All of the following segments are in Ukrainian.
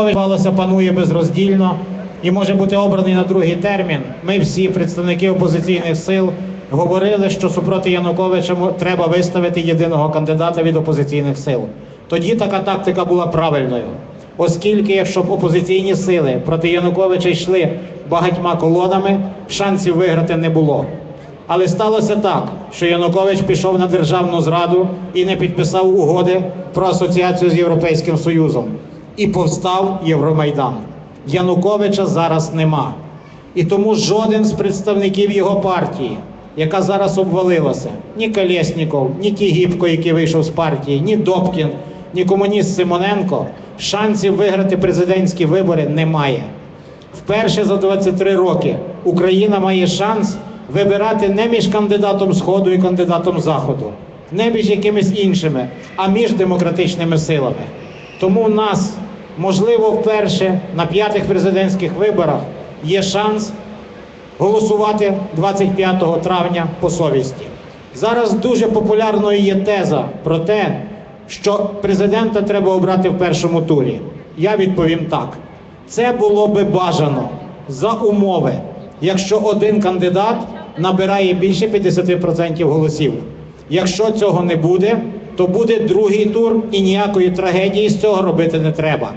Янукович панує безроздільно і може бути обраний на другий термін. Ми всі, представники опозиційних сил, говорили, що супроти Януковича треба виставити єдиного кандидата від опозиційних сил. Тоді така тактика була правильною, оскільки, якщо б опозиційні сили проти Януковича йшли багатьма колонами, шансів виграти не було. Але сталося так, що Янукович пішов на державну зраду і не підписав угоди про асоціацію з Європейським Союзом. І повстав Євромайдан. Януковича зараз нема. І тому жоден з представників його партії, яка зараз обвалилася, ні Колєсніков, ні Тігіпко, який вийшов з партії, ні Добкін, ні комуніст Симоненко, шансів виграти президентські вибори немає. Вперше за 23 роки Україна має шанс вибирати не між кандидатом Сходу і кандидатом Заходу, не між якимись іншими, а між демократичними силами. Тому нас, можливо, вперше на п'ятих президентських виборах є шанс голосувати 25 травня по совісті. Зараз дуже популярною є теза про те, що президента треба обрати в першому турі. Я відповім так: це було би бажано за умови, якщо один кандидат набирає більше 50% голосів. Якщо цього не буде, то буде другий тур і ніякої трагедії з цього робити не треба.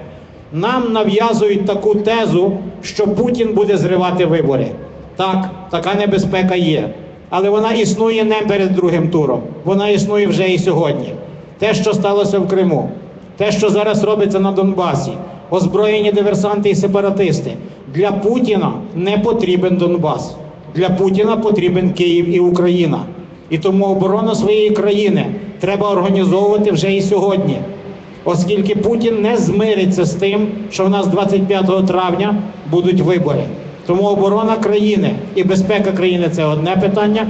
Нам нав'язують таку тезу, що Путін буде зривати вибори. Так, така небезпека є. Але вона існує не перед другим туром. Вона існує вже і сьогодні. Те, що сталося в Криму, те, що зараз робиться на Донбасі, озброєні диверсанти і сепаратисти. Для Путіна не потрібен Донбас. Для Путіна потрібен Київ і Україна. І тому оборону своєї країни треба організовувати вже і сьогодні оскільки Путін не змириться з тим, що в нас 25 травня будуть вибори. Тому оборона країни і безпека країни це одне питання,